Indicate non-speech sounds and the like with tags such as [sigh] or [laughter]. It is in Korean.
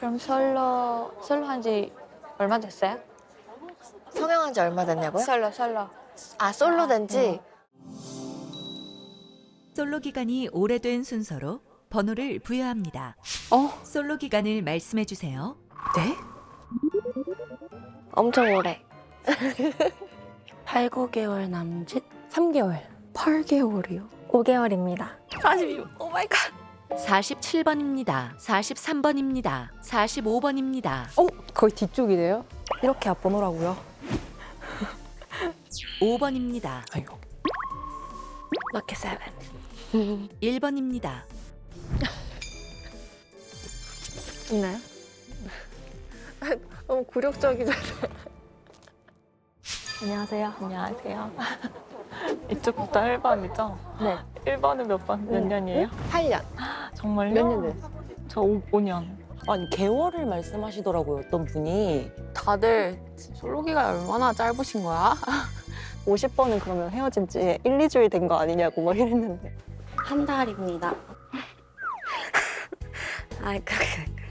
그럼 솔로 솔로 한지 얼마 됐어요? 성형한 지 얼마 됐냐고요? 솔로 솔로. 아 솔로 된지 솔로 기간이 오래된 순서로 번호를 부여합니다. 어? 솔로 기간을 말씀해 주세요. 네? 엄청 오래. [laughs] 8, 9개월 남짓? 3개월. 8개월이요? 5개월입니다. 42. 오 마이 갓. 47번입니다. 43번입니다. 45번입니다. 어? 거의 뒤쪽이네요? 이렇게 앞번호라고요? 5번입니다. 아이고. 럭키 세븐. 1번입니다. 있나요? [laughs] 너무 굴욕적이잖아. 안녕하세요. 안녕하세요. [laughs] 이쪽부터 1번이죠? 네. 1번은 몇 번? 몇 년이에요? 8년. 정말요? 몇 년 됐어? 저 5, 5년. 아니 개월을 말씀하시더라고요 어떤 분이 다들 솔로 기간 얼마나 짧으신 거야? [laughs] 50번은 그러면 헤어진 지 1, 2주일 된 거 아니냐고 막 이랬는데. 한 달입니다. [laughs] 아, 그, 그,